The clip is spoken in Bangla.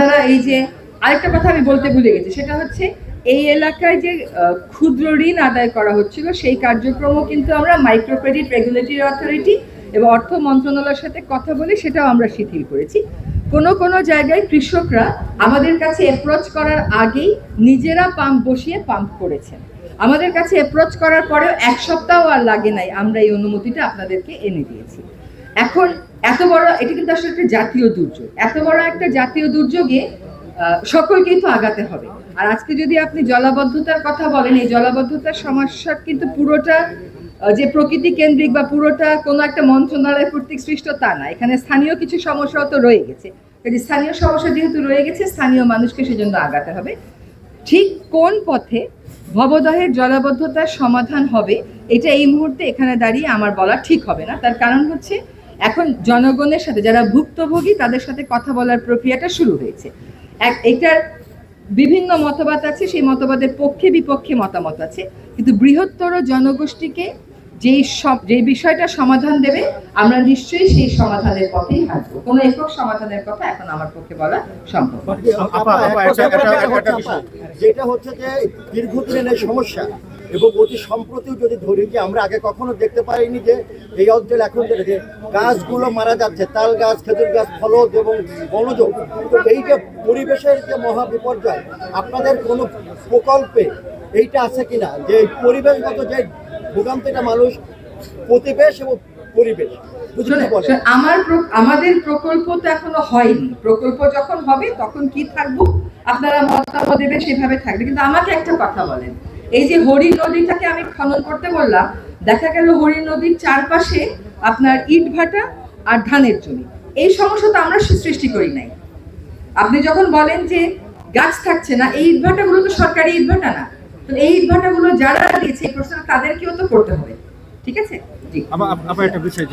আপনারা এই যে আরেকটা কথা আমি বলতে ভুলে গেছি, সেটা হচ্ছে এই এলাকায় যে ক্ষুদ্র ঋণ আদায় করা হচ্ছিল, সেই কার্যক্রমও কিন্তু আমরা মাইক্রো ক্রেডিট রেগুলেটরি অথরিটি এবং অর্থ মন্ত্রণালয়ের সাথে কথা বলে সেটাও আমরা শিথিল করেছি। কোনো কোনো জায়গায় কৃষকরা আমাদের কাছে অ্যাপ্রোচ করার আগেই নিজেরা পাম্প বসিয়ে পাম্প করেছেন। আমাদের কাছে অ্যাপ্রোচ করার পরেও এক সপ্তাহ আর লাগে নাই, আমরা এই অনুমতিটা আপনাদেরকে এনে দিয়েছি। এখন এত বড় এটা কিন্তু আসলে একটা জাতীয় দুর্যোগ। এত বড় একটা জাতীয় দুর্যোগে আহ, সকলকেই তো আগাতে হবে। আর আজকে যদি আপনি জলাবদ্ধতার কথা বলেন এই জলাবদ্ধতার সমস্যা কিন্তু পুরোটা যে প্রকৃতি কেন্দ্রিক বা পুরোটা কোনো একটা মন্ত্রণালয় কর্তৃক সৃষ্ট তা না। এখানে স্থানীয় কিছু সমস্যাও তো রয়ে গেছে। স্থানীয় সমস্যা যেহেতু রয়ে গেছে স্থানীয় মানুষকে সেজন্য আগাতে হবে। ঠিক কোন পথে ভবদহের জলাবদ্ধতার সমাধান হবে এটা এই মুহূর্তে এখানে দাঁড়িয়ে আমার বলা ঠিক হবে না। তার কারণ হচ্ছে এখন জনগণের সাথে যারা ভুক্তভোগী তাদের সাথে কথা বলার প্রক্রিয়াটা শুরু হয়েছে। এক এটার বিভিন্ন মতবাদ আছে সেই মতবাদের পক্ষে বিপক্ষে মতামত আছে। কিন্তু বৃহত্তর জনগোষ্ঠীকে যেই সব যে বিষয়টা সমাধান দেবে আমরা নিশ্চয়ই সেই সমাধানের পথেই হাঁটবো। কোনো একক সমাধানের কথা এখন আমার পক্ষে বলা সম্ভব। যেটা হচ্ছে যে দীর্ঘদিনের সমস্যা এবং অতি সম্প্রতিও যদি ধরি যে আমরা আগে কখনো দেখতে পাইনি যে এই অঞ্চলে এখন যে গাছগুলো মারা যাচ্ছে তাল গাছ খেজুর গাছ ফলদ এবং বনজ তো এই যে পরিবেশের যে মহা বিপর্যয় আপনাদের কোনো প্রকল্পে এইটা আছে কিনা? যে পরিবেশগত যে ভোগান্তিটা মানুষ প্রতিবেশ এবং পরিবেশ আমার আমাদের প্রকল্প তো এখনও হয়নি। প্রকল্প যখন হবে তখন কি থাকব? আপনারা মতামত সেভাবে থাকবে। কিন্তু আমাকে একটা কথা বলেন। এই যে হরিণ নদীটাকে আমি খনন করতে বললাম, দেখা গেল হরিণ নদীর চারপাশে আপনার ইট ভাটা আর ধানের জমি। এই সমস্যা তো আমরা সৃষ্টি করি নাই। আপনি যখন বলেন যে গাছ থাকছে না, এই ইটভাটাগুলো তো সরকারি ইটভাটা না। তো এই ইটভাটাগুলো যারা দিয়েছে, এই প্রশ্ন তাদেরকেও তো করতে হবে। ঠিক আছে? জি। একটা বিষয়